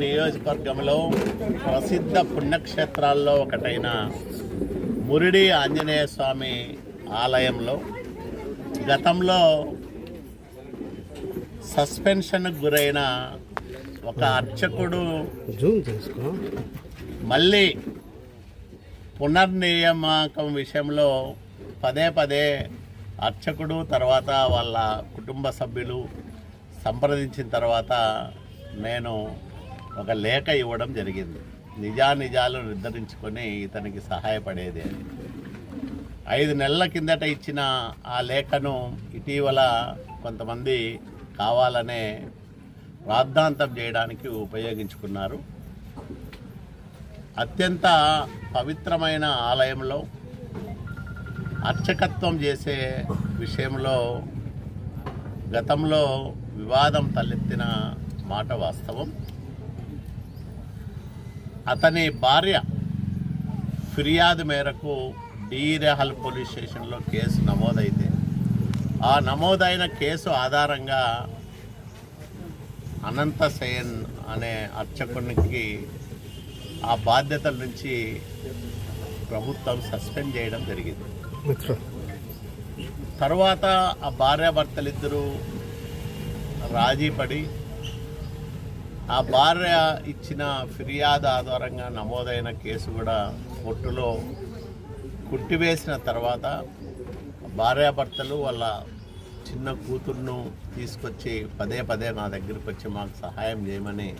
నియోజకవర్గంలో ప్రసిద్ధ పుణ్యక్షేత్రాల్లో ఒకటైన మురిడి ఆంజనేయ స్వామి ఆలయంలో గతంలో సస్పెన్షన్కు గురైన ఒక అర్చకుడు జూమ్ చేసుకో. మళ్ళీ పునర్నియామకం విషయంలో పదే పదే అర్చకుడు తర్వాత వాళ్ళ కుటుంబ సభ్యులు సంప్రదించిన తర్వాత నేను ఒక లేఖ ఇవ్వడం జరిగింది. నిజానిజాలు నిర్ధారించుకొని ఇతనికి సహాయపడేది అని ఐదు నెలల కిందట ఇచ్చిన ఆ లేఖను ఇటీవల కొంతమంది కావాలనే రాద్ధాంతం చేయడానికి ఉపయోగించుకున్నారు. అత్యంత పవిత్రమైన ఆలయంలో అర్చకత్వం చేసే విషయంలో గతంలో వివాదం తలెత్తిన మాట వాస్తవం. అతని భార్య ఫిర్యాదు మేరకు డీరెహల్ పోలీస్ స్టేషన్లో కేసు నమోదైతే ఆ నమోదైన కేసు ఆధారంగా అనంత సేన్ అనే అర్చకునికి ఆ బాధ్యతల నుంచి ప్రభుత్వం సస్పెండ్ చేయడం జరిగింది. తర్వాత ఆ భార్యాభర్తలిద్దరూ రాజీ పడి ఆ భార్య ఇచ్చిన ఫిర్యాదు ఆధారంగా నమోదైన కేసు కూడా కోర్టులో కుట్టివేసిన తర్వాత భార్యాభర్తలు వాళ్ళ చిన్న కూతుర్ను తీసుకొచ్చి పదే పదే నా దగ్గరికి వచ్చి మాకు సహాయం చేయమని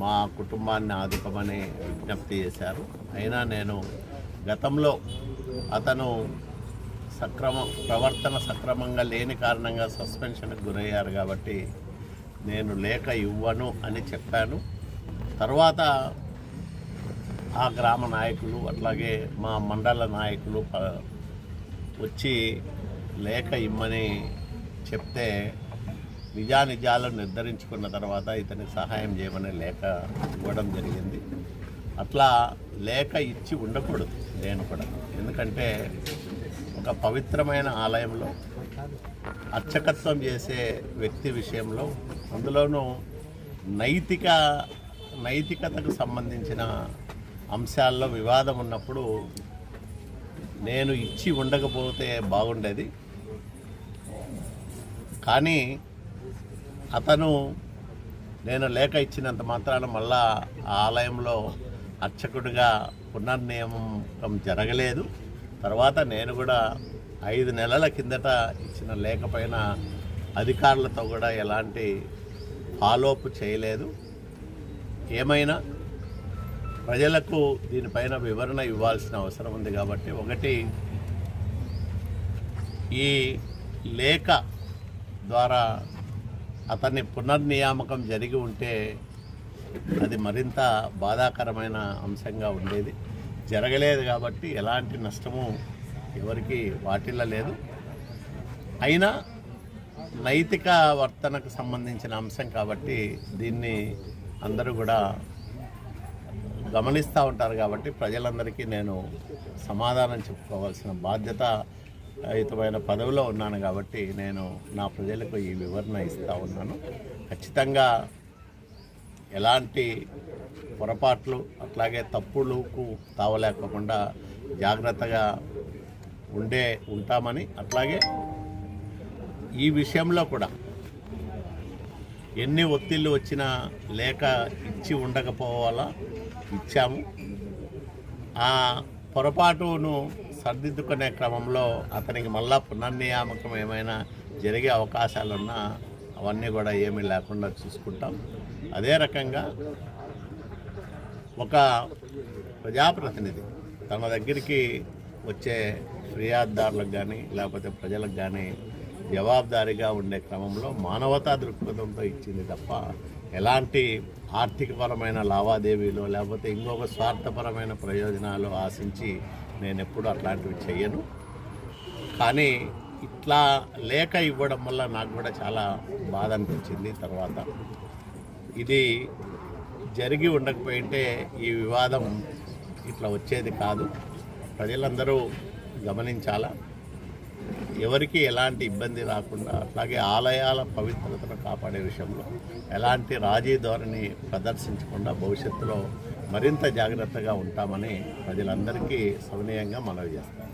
మా కుటుంబాన్ని ఆదుకమని విజ్ఞప్తి చేశారు. అయినా నేను గతంలో అతను సక్రమ ప్రవర్తన సక్రమంగా లేని కారణంగా సస్పెన్షన్కి గురయ్యారు కాబట్టి నేను లేఖ ఇవ్వను అని చెప్పాను. తర్వాత ఆ గ్రామ నాయకులు అట్లాగే మా మండల నాయకులు వచ్చి లేఖ ఇమ్మని చెప్తే నిజానిజాలను నిర్ధారించుకున్న తర్వాత ఇతనికి సహాయం చేయమని లేఖ ఇవ్వడం జరిగింది. అట్లా లేఖ ఇచ్చి ఉండకూడదు నేను కూడా. ఎందుకంటే ఒక పవిత్రమైన ఆలయంలో అర్చకత్వం చేసే వ్యక్తి విషయంలో అందులోనూ నైతిక నైతికతకు సంబంధించిన అంశాల్లో వివాదం ఉన్నప్పుడు నేను ఇచ్చి ఉండకపోతే బాగుండేది. కానీ అతను నేను లేఖ ఇచ్చినంత మాత్రాన మళ్ళా ఆ ఆలయంలో అర్చకుడిగా పునర్నియామకం జరగలేదు. తర్వాత నేను కూడా ఐదు నెలల కిందట ఇచ్చిన లేఖ పైన అధికారులతో కూడా ఎలాంటి ఫాలోఅప్ చేయలేదు. ఏమైనా ప్రజలకు దీనిపైన వివరణ ఇవ్వాల్సిన అవసరం ఉంది కాబట్టి ఒకటి ఈ లేఖ ద్వారా అతన్ని పునర్నియామకం జరిగి ఉంటే అది మరింత బాధాకరమైన అంశంగా ఉండేది. జరగలేదు కాబట్టి ఎలాంటి నష్టము ఎవరికి వాటిల్లలేదు అయినా నైతిక వర్తనకు సంబంధించిన అంశం కాబట్టి దీన్ని అందరూ కూడా గమనిస్తూ ఉంటారు కాబట్టి ప్రజలందరికీ నేను సమాధానం చెప్పుకోవాల్సిన బాధ్యత యుతమైన పదవిలో ఉన్నాను కాబట్టి నేను నా ప్రజలకు ఈ వివరణ ఇస్తూ ఉన్నాను. ఖచ్చితంగా ఎలాంటి పొరపాట్లు అట్లాగే తప్పులకు తావలేకుండా జాగ్రత్తగా ఉండే ఉంటామని అట్లాగే ఈ విషయంలో కూడా ఎన్ని ఒత్తిళ్ళు వచ్చినా లేక ఇచ్చి ఉండకపోవాలా? ఇచ్చాము. ఆ పొరపాటును సర్దిద్దుకునే క్రమంలో అతనికి మళ్ళా పునర్నియామకం ఏమైనా జరిగే అవకాశాలున్నా అవన్నీ కూడా ఏమీ లేకుండా చూసుకుంటాం. అదే రకంగా ఒక ప్రజాప్రతినిధి తన దగ్గరికి వచ్చే ఫిర్యాదుదారులకు కానీ లేకపోతే ప్రజలకు కానీ జవాబుదారీగా ఉండే క్రమంలో మానవతా దృక్పథంతో ఇచ్చింది తప్ప ఎలాంటి ఆర్థికపరమైన లావాదేవీలు లేకపోతే ఇంకొక స్వార్థపరమైన ప్రయోజనాలు ఆశించి నేను ఎప్పుడు అట్లాంటివి చెయ్యను. కానీ ఇట్లా లేఖ ఇవ్వడం వల్ల నాకు కూడా చాలా బాధ అనిపించింది తర్వాత. ఇది జరిగి ఉండకపోయింటే ఈ వివాదం ఇట్లా వచ్చేది కాదు. ప్రజలందరూ గమనించాలా? ఎవరికి ఎలాంటి ఇబ్బంది రాకుండా అట్లాగే ఆలయాల పవిత్రతను కాపాడే విషయంలో ఎలాంటి రాజీ ధోరణి ప్రదర్శించకుండా భవిష్యత్తులో మరింత జాగ్రత్తగా ఉంటామని ప్రజలందరికీ సవినయంగా మనవి చేస్తాను